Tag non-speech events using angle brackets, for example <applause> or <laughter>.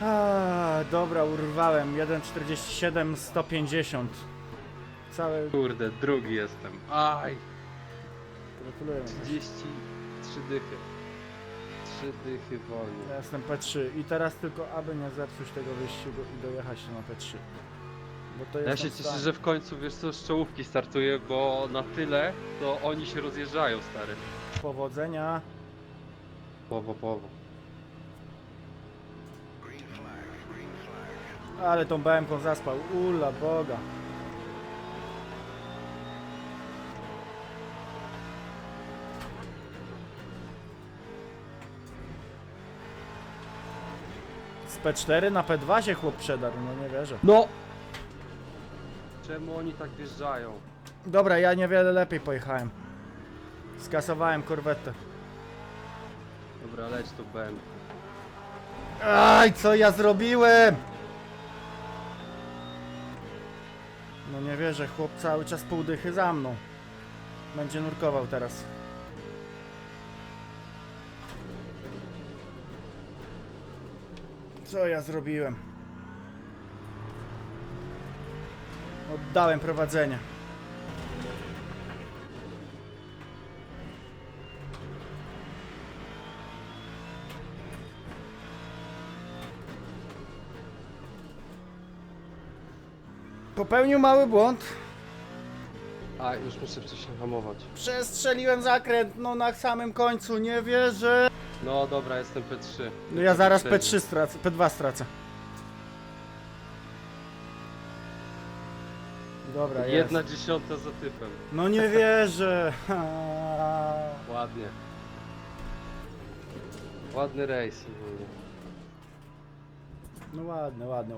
A, dobra, urwałem. 1,47, 150. Całe... Kurde, drugi jestem. Aj, Gratuluję. 33 dychy. 3 dychy wolniej. Ja jestem P3 i teraz tylko aby nie zepsuć tego wyścigu i dojechać na P3. Bo to jest Ja się cieszę, że w końcu wiesz co, z czołówki startuję, bo na tyle to oni się rozjeżdżają, stary. Powodzenia. Powo, powo. Ale tą BM-ką zaspał. Ula Boga. Z P4 na P2 się chłop przedarł, no nie wierzę. No! Czemu oni tak wjeżdżają? Dobra, ja niewiele lepiej pojechałem. Skasowałem korwetę. Dobra, leć tu BM. Aj, co ja zrobiłem? No nie wierzę, chłop cały czas pół dychy za mną. Będzie nurkował teraz. Co ja zrobiłem? Oddałem prowadzenie. Popełnił mały błąd. A, już muszę wcześniej hamować. Przestrzeliłem zakręt, no na samym końcu, nie wierzę. No dobra, jestem P3. No ja zaraz Poprzedni. P3 stracę, P2 stracę. Dobra, jest. Jedna dziesiąta za typem. No nie <laughs> wierzę. Ładnie. Ładny rejs. ogólnie. No ładne, ładne.